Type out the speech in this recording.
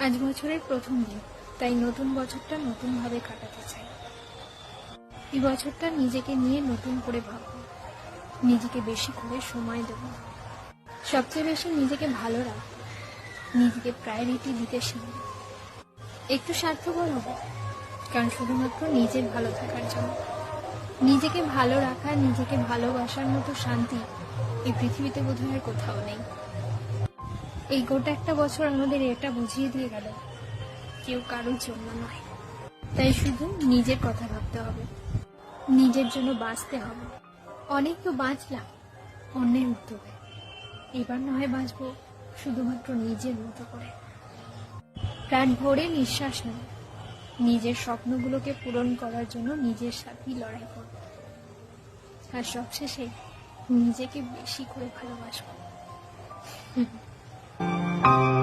আজ বছরের প্রথম দিন, তাই নতুন বছরটা নতুনভাবে কাটাতে চাই। এই বছরটা নিজেকে নিয়ে নতুন করে ভাবব। নিজেকে বেশি করে সময় দেব। সবচেয়ে বেশি নিজেকে ভালো রাখব। নিজেকে প্রায়োরিটি দিতে শিখব। একটু স্বার্থপর হব, কারণ শুধুমাত্র নিজের ভালো থাকার জন্য। নিজেকে ভালো রাখা, নিজেকে ভালোবাসার মতো শান্তি এই পৃথিবীতে বোধহয় কোথাও নেই। এই গোটা একটা বছর আমাদের এটা বুঝিয়ে দিয়ে গেল। কেউ কারোর জন্য নয়। তাই শুধু নিজের কথা ভাবতে হবে। নিজের জন্য বাঁচতে হবে। অনেক তো বাঁচলাম, অন্যের উদ্যোগে। এবার নয় বাঁচবো শুধুমাত্র নিজের মতো করে। প্রাণ ভরে নিঃশ্বাস নেব। নিজের স্বপ্নগুলোকে পূরণ করার জন্য নিজের সাথেই লড়াই করব। আর সবশেষে নিজেকে বেশি করে ভালোবাসবো। Thank you.